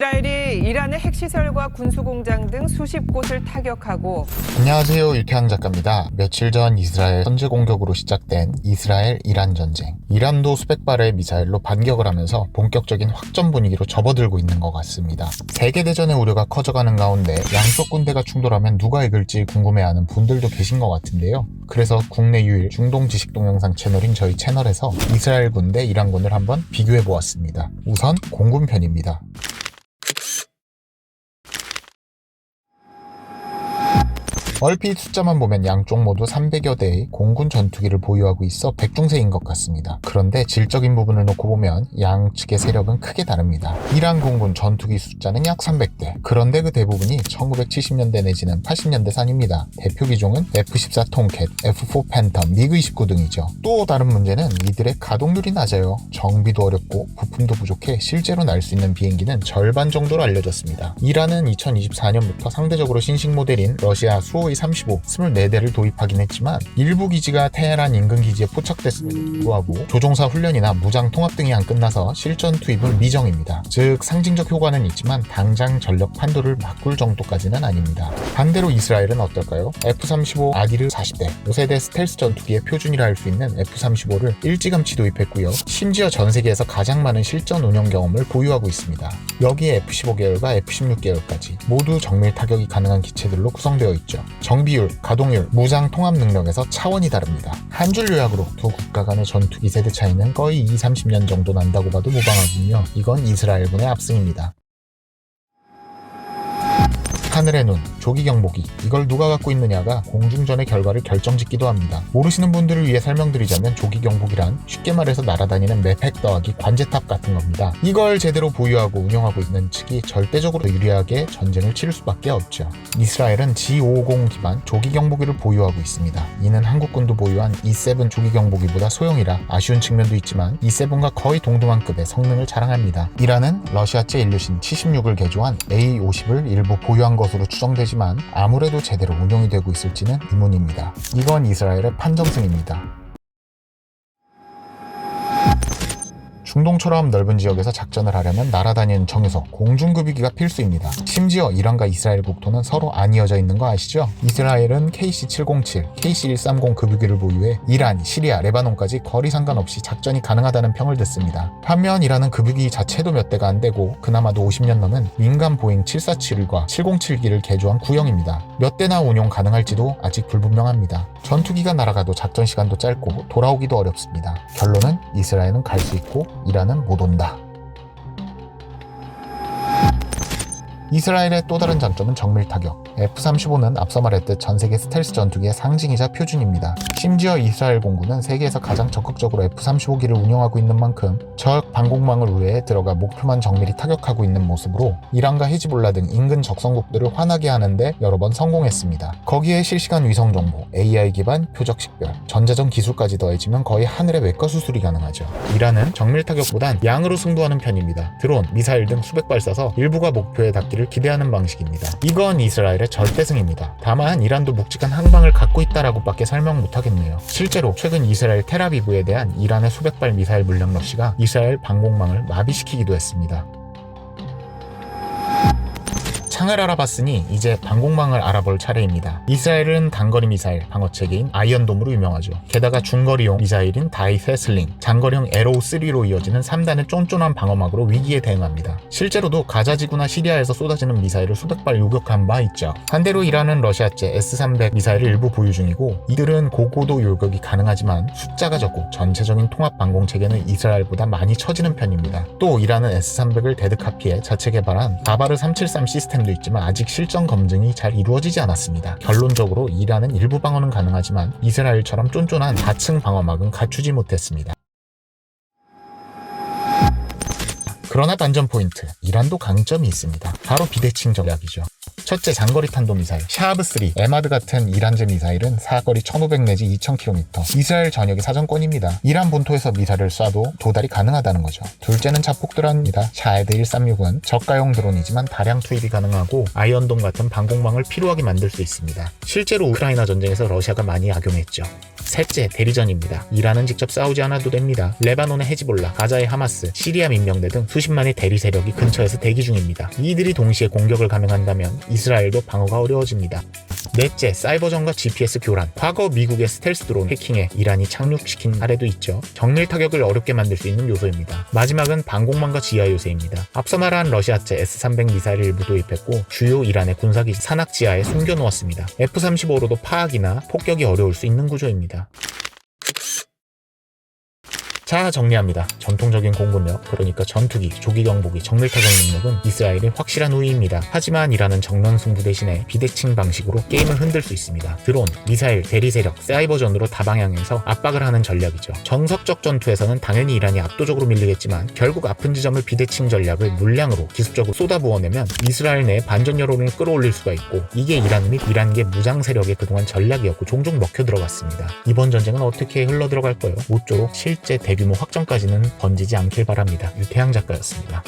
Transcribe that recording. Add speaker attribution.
Speaker 1: 이스라엘이 이란의 핵시설과 군수공장 등 수십 곳을 타격하고
Speaker 2: 안녕하세요. 유태양 작가입니다. 며칠 전 이스라엘 선제 공격으로 시작된 이스라엘 이란 전쟁. 이란도 수백 발의 미사일로 반격을 하면서 본격적인 확전 분위기로 접어들고 있는 것 같습니다. 세계 대전의 우려가 커져가는 가운데 양쪽 군대가 충돌하면 누가 이길지 궁금해하는 분들도 계신 것 같은데요. 그래서 국내 유일 중동 지식 동영상 채널인 저희 채널에서 이스라엘 군대 이란 군을 한번 비교해 보았습니다. 우선 공군 편입니다. 얼핏 숫자만 보면 양쪽 모두 300여 대의 공군 전투기를 보유하고 있어 백중세인 것 같습니다. 그런데 질적인 부분을 놓고 보면 양측의 세력은 크게 다릅니다. 이란 공군 전투기 숫자는 약 300대. 그런데 그 대부분이 1970년대 내지는 80년대 산입니다. 대표 기종은 F-14 톰캣, F-4 팬텀, 미그-29 등이죠. 또 다른 문제는 이들의 가동률이 낮아요. 정비도 어렵고 부품도 부족해 실제로 날 수 있는 비행기는 절반 정도로 알려졌습니다. 이란은 2024년부터 상대적으로 신식 모델인 러시아 수호 의 35, 24대를 도입하긴 했지만 일부 기지가 테헤란 인근 기지에 포착됐음에도 불구하고 조종사 훈련이나 무장 통합 등이 안 끝나서 실전 투입은 미정입니다. 즉 상징적 효과는 있지만 당장 전력 판도를 바꿀 정도까지는 아닙니다. 반대로 이스라엘은 어떨까요? F-35 아디르 40대, 5세대 스텔스 전투기의 표준이라 할 수 있는 F-35를 일찌감치 도입했고요. 심지어 전 세계에서 가장 많은 실전 운영 경험을 보유하고 있습니다. 여기에 F-15 계열과 F-16 계열까지 모두 정밀 타격이 가능한 기체들로 구성되어 있죠. 정비율, 가동률, 무장 통합 능력에서 차원이 다릅니다. 한 줄 요약으로 두 국가 간의 전투기 세대 차이는 거의 2, 30년 정도 난다고 봐도 무방하군요. 이건 이스라엘군의 압승입니다. 하늘의 눈, 조기 경보기 이걸 누가 갖고 있느냐가 공중전의 결과를 결정짓기도 합니다. 모르시는 분들을 위해 설명드리자면 조기 경보기란 쉽게 말해서 날아다니는 맵핵 더하기 관제탑 같은 겁니다. 이걸 제대로 보유하고 운영하고 있는 측이 절대적으로 유리하게 전쟁을 치를 수밖에 없죠. 이스라엘은 G550 기반 조기 경보기를 보유하고 있습니다. 이는 한국군도 보유한 E7 조기 경보기보다 소형이라 아쉬운 측면도 있지만 E7과 거의 동등한 급의 성능을 자랑합니다. 이란은 러시아 제 인류신 76을 개조한 A50을 일부 보유한 것 으로 추정되지만 아무래도 제대로 운용이 되고 있을지는 의문입니다. 이건 이스라엘의 판정승입니다. 중동처럼 넓은 지역에서 작전을 하려면 날아다니는 정유소, 공중급유기가 필수입니다. 심지어 이란과 이스라엘 국토는 서로 안 이어져 있는 거 아시죠? 이스라엘은 KC-707, KC-130 급유기를 보유해 이란, 시리아, 레바논까지 거리 상관없이 작전이 가능하다는 평을 듣습니다. 반면 이란은 급유기 자체도 몇 대가 안 되고 그나마도 50년 넘은 민간 보잉 747과 707기를 개조한 구형입니다. 몇 대나 운용 가능할지도 아직 불분명합니다. 전투기가 날아가도 작전 시간도 짧고 돌아오기도 어렵습니다. 결론은 이스라엘은 갈 수 있고 이란은 못 온다. 이스라엘의 또 다른 장점은 정밀 타격. F-35는 앞서 말했듯 전 세계 스텔스 전투기의 상징이자 표준입니다. 심지어 이스라엘 공군은 세계에서 가장 적극적으로 F-35기를 운영하고 있는 만큼 적 방공망을 우회해 들어가 목표만 정밀히 타격하고 있는 모습으로 이란과 히즈볼라 등 인근 적성국들을 화나게 하는데 여러 번 성공했습니다. 거기에 실시간 위성 정보, AI 기반 표적 식별, 전자전 기술까지 더해지면 거의 하늘의 외과 수술이 가능하죠. 이란은 정밀 타격보단 양으로 승부하는 편입니다. 드론, 미사일 등 수백 발 쏴서 일부가 목표에 닿기를 기대하는 방식입니다. 이건 이스라엘의 절대승입니다. 다만 이란도 묵직한 항방을 갖고 있다라고 밖에 설명 못하겠네요. 실제로 최근 이스라엘 테라비브에 대한 이란의 수백 발 미사일 물량 러시가 이스라엘 방공망을 마비시키기도 했습니다. 창을 알아봤으니 이제 방공망을 알아볼 차례입니다. 이스라엘은 단거리 미사일 방어 체계인 아이언돔으로 유명하죠. 게다가 중거리용 미사일인 다이페슬링, 장거리용 에로우3로 이어지는 3단의 쫀쫀한 방어막으로 위기에 대응합니다. 실제로도 가자지구나 시리아에서 쏟아지는 미사일을 수백 발 요격한 바 있죠. 반대로 이란은 러시아제 S-300 미사일을 일부 보유 중이고 이들은 고고도 요격이 가능하지만 숫자가 적고 전체적인 통합 방공 체계는 이스라엘보다 많이 처지는 편입니다. 또 이란은 S-300을 데드카피해 자체 개발한 바바르 373 시스템 도 있지만 아직 실전 검증이 잘 이루어지지 않았습니다. 결론적으로 이란은 일부 방어는 가능하지만 이스라엘처럼 쫀쫀한 다층 방어막은 갖추지 못했습니다. 그러나 반전 포인트, 이란도 강점이 있습니다. 바로 비대칭 전략이죠. 첫째 장거리 탄도 미사일 샤하브3 에마드 같은 이란제 미사일은 사거리 1500 내지 2000km 이스라엘 전역이 사정권입니다. 이란 본토에서 미사일을 쏴도 도달이 가능하다는 거죠. 둘째는 자폭드론입니다. 샤헤드 136은 저가용 드론이지만 다량 투입이 가능하고 아이언돔 같은 방공망을 필요하게 만들 수 있습니다. 실제로 우크라이나 전쟁에서 러시아가 많이 악용했죠. 셋째, 대리전입니다. 이란은 직접 싸우지 않아도 됩니다. 레바논의 헤지볼라, 가자의 하마스, 시리아 민병대 등 수십만의 대리 세력이 근처에서 대기 중입니다. 이들이 동시에 공격을 감행한다면 이스라엘도 방어가 어려워집니다. 넷째, 사이버전과 GPS 교란. 과거 미국의 스텔스 드론 해킹에 이란이 착륙시킨 사례도 있죠. 정밀 타격을 어렵게 만들 수 있는 요소입니다. 마지막은 방공망과 지하 요새입니다. 앞서 말한 러시아제 S-300 미사일을 일부 도입했고 주요 이란의 군사기지 산악 지하에 숨겨놓았습니다. F-35로도 파악이나 폭격이 어려울 수 있는 구조입니다. 자 정리합니다. 전통적인 공군력, 그러니까 전투기, 조기 경보기, 정밀 타격 능력은 이스라엘의 확실한 우위입니다. 하지만 이란은 정면 승부 대신에 비대칭 방식으로 게임을 흔들 수 있습니다. 드론, 미사일, 대리 세력, 사이버전으로 다방향에서 압박을 하는 전략이죠. 정석적 전투에서는 당연히 이란이 압도적으로 밀리겠지만 결국 아픈 지점을 비대칭 전략을 물량으로 기습적으로 쏟아부어내면 이스라엘 내 반전 여론을 끌어올릴 수가 있고 이게 이란 및 이란계 무장 세력의 그동안 전략이었고 종종 먹혀 들어갔습니다. 이번 전쟁은 어떻게 흘러 들어갈까요? 모쪼록 실제 대 규모 확전까지는 번지지 않길 바랍니다. 유태양 작가였습니다.